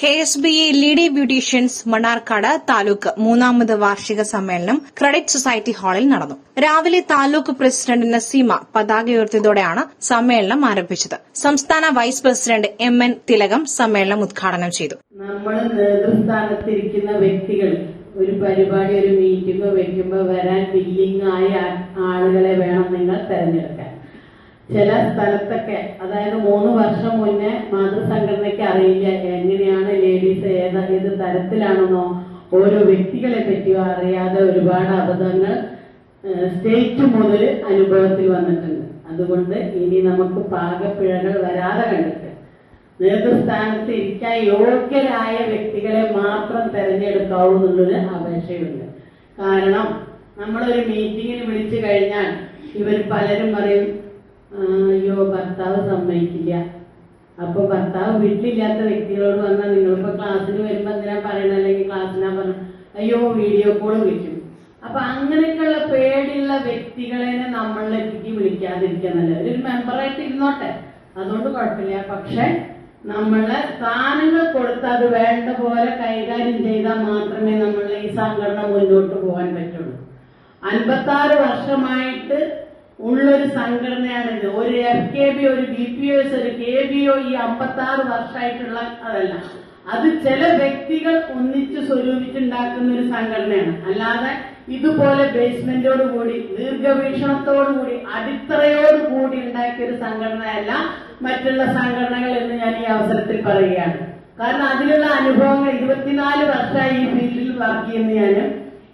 K S B A lady beauticians Mannarkkad taluk മൂന്നാമത് വാർഷിക സമ്മേളനം ക്രെഡിറ്റ് സൊസൈറ്റി ഹാളിൽ നടന്നു. രാവിലെ താലൂക്ക് പ്രസിഡന്റ് നസീമ പതാക ഉയർത്തിയതോടെയാണ് സമ്മേളനം ആരംഭിച്ചത്. സംസ്ഥാന വൈസ് പ്രസിഡന്റ് എം എൻ തിലകം സമ്മേളനം ഉദ്ഘാടനം ചെയ്തു. നമ്മൾ നേതൃസ്ഥാനത്തിരിക്കുന്ന വ്യക്തികൾ ഒരു പരിപാടി ഒരു മീറ്റിംഗോ വെക്കുമ്പോൾ വരാൻ ബില്ലിംഗ് ആയ ആളുകളെ വേണം നിങ്ങൾ തെരഞ്ഞെടുക്കാൻ. ചില സ്ഥലത്തൊക്കെ അതായത് മൂന്ന് വർഷം മുന്നേ മാതൃസംഘടനയ്ക്ക് അറിയില്ല തരത്തിലാണെന്നോ ഓരോ വ്യക്തികളെ പറ്റിയോ അറിയാതെ ഒരുപാട് അബദ്ധങ്ങൾ സ്റ്റേറ്റ് മുതൽ അനുഭവത്തിൽ വന്നിട്ടുണ്ട്. അതുകൊണ്ട് ഇനി നമുക്ക് പാകപ്പിഴകൾ വരാതെ കണ്ടിട്ട്. നേതൃസ്ഥാനത്ത് ഇരിക്കാൻ യോഗ്യരായ വ്യക്തികളെ മാത്രം തെരഞ്ഞെടുക്കാവൂ എന്നുള്ളൊരു അപേക്ഷയുണ്ട്. കാരണം നമ്മളൊരു മീറ്റിങ്ങിന് വിളിച്ചു കഴിഞ്ഞാൽ ഇവർ പലരും പറയും "ആ, അയ്യോ ഭർത്താവ് സമ്മതിക്കില്ല. അപ്പൊ ഭർത്താവ് വീട്ടിലില്ലാത്ത വ്യക്തികളോട് വന്നാൽ നിങ്ങളിപ്പോ ക്ലാസ്സിന് വരുമ്പോ എന്തിനാ പറയണ? അല്ലെങ്കിൽ ക്ലാസ്സിനാ പറഞ്ഞ അയ്യോ വീഡിയോ കോൾ വിളിക്കും. അപ്പൊ അങ്ങനെയൊക്കെയുള്ള പേടിയുള്ള വ്യക്തികളെ നമ്മളിലേക്ക് വിളിക്കാതിരിക്കാൻ നല്ലത് ഒരു മെമ്പറായിട്ട് ഇരുന്നോട്ടെ. അതുകൊണ്ട് കുഴപ്പമില്ല. പക്ഷെ നമ്മളെ സ്ഥാനങ്ങൾ കൊടുത്ത് അത് വേണ്ട പോലെ കൈകാര്യം ചെയ്താൽ മാത്രമേ നമ്മളെ ഈ സംഘടന മുന്നോട്ട് പോകാൻ പറ്റുള്ളൂ. അൻപത്തി വർഷമായിട്ട് ഉള്ളൊരു സംഘടനയാണിത്. ഒരു എഫ് കെ ബി ഒരു ബി പി എസ് ഒരു കെ ബി ഒ ഈ അമ്പത്തി ആറ് വർഷമായിട്ടുള്ള അതല്ല. അത് ചില വ്യക്തികൾ ഒന്നിച്ച് സ്വരൂപിച്ചുണ്ടാക്കുന്ന ഒരു സംഘടനയാണ്. അല്ലാതെ ഇതുപോലെ ബേസ്മെന്റോട് കൂടി ദീർഘവീക്ഷണത്തോടു കൂടി അടിത്തറയോട് കൂടി ഉണ്ടാക്കിയ ഒരു സംഘടനയല്ല മറ്റുള്ള സംഘടനകൾ എന്ന് ഞാൻ ഈ അവസരത്തിൽ പറയുകയാണ്. കാരണം അതിലുള്ള അനുഭവങ്ങൾ ഇരുപത്തിനാല് വർഷമായി ഈ ഫീൽഡിൽ വർക്ക് ചെയ്യുന്ന ഞാനും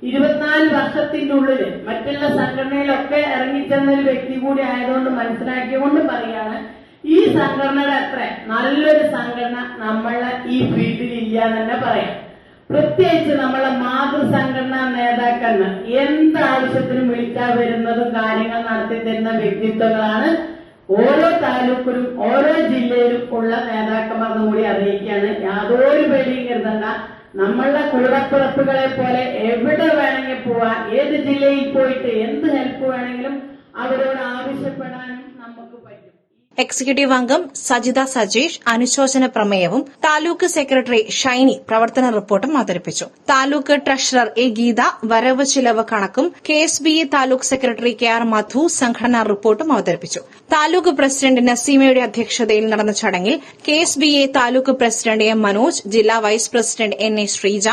ഇരുപത്തിനാല് വർഷത്തിന്റെ ഉള്ളിൽ മറ്റുള്ള സംഘടനയിലൊക്കെ ഇറങ്ങിച്ചെന്ന ഒരു വ്യക്തി കൂടി ആയതുകൊണ്ട് മനസ്സിലാക്കിയതുകൊണ്ട് പറയാണ് ഈ സംഘടനയുടെ അത്ര നല്ലൊരു സംഘടന നമ്മളെ ഈ ഫീൽഡിൽ ഇല്ല എന്ന് തന്നെ പറയാം. പ്രത്യേകിച്ച് നമ്മളെ മാതൃസംഘടനാ നേതാക്കന്മാർ എന്ത് ആവശ്യത്തിനും വിളിച്ചാൽ വരുന്നതും കാര്യങ്ങൾ നടത്തി തരുന്ന വ്യക്തിത്വങ്ങളാണ് ഓരോ താലൂക്കിലും ഓരോ ജില്ലയിലും ഉള്ള നേതാക്കന്മാർ കൂടി അറിയിക്കുകയാണ്. യാതൊരു പേടിയും കരുതണ്ട. നമ്മളുടെ വേണമെങ്കിൽ പോവാൻ ഏത് ജില്ലയിൽ പോയിട്ട് എന്ത് ഹെൽപ്പ് വേണമെങ്കിലും അവരോട് ആവശ്യപ്പെടാനും നമുക്ക് പറ്റും. എക്സിക്യൂട്ടീവ് അംഗം സജിത സജീഷ് അനുശോചന പ്രമേയവും താലൂക്ക് സെക്രട്ടറി ഷൈനി പ്രവർത്തന റിപ്പോർട്ടും അവതരിപ്പിച്ചു. താലൂക്ക് ട്രഷറർ എ ഗീത വരവ് ചിലവ് കണക്കും K S B A taluk secretary K R Madhu സംഘടനാ റിപ്പോർട്ടും അവതരിപ്പിച്ചു. താലൂക്ക് പ്രസിഡന്റ് നസീമയുടെ അധ്യക്ഷതയിൽ നടന്ന ചടങ്ങിൽ K S B A taluk president M Manoj ജില്ലാ vice president N A Sreeja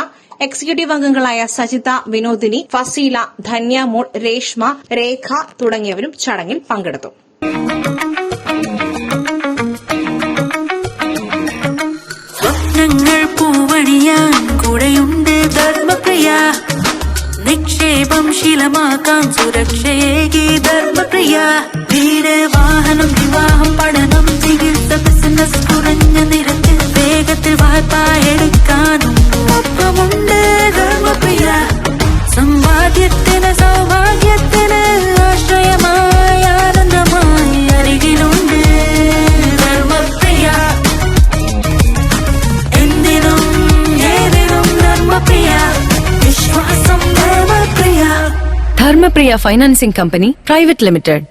executive അംഗങ്ങളായ സജിത വിനോദിനി ഫസീല ധന്യമോൾ രേഷ്മ രേഖ തുടങ്ങിയവരും ചടങ്ങിൽ പങ്കെടുത്തു. പൂവണിയാൻ കൂടെയുണ്ട് ധർമ്മപ്രിയ. നിക്ഷേപം ശീലമാക്കാം സുരക്ഷയേകി ധർമ്മപ്രിയ. വീട് വാഹനം വിവാഹം പഠനം ചികിത്സ ബിസിനസ് കുറഞ്ഞ നിരക്കിൽ വേഗത്തിൽ വായ്പ എടുക്കാനും ഒപ്പമുണ്ട് ധർമ്മപ്രിയ. സമ്പാദ്യത്തിന് സൗഭാഗ്യത്തിന് Karmapriya financing company private limited.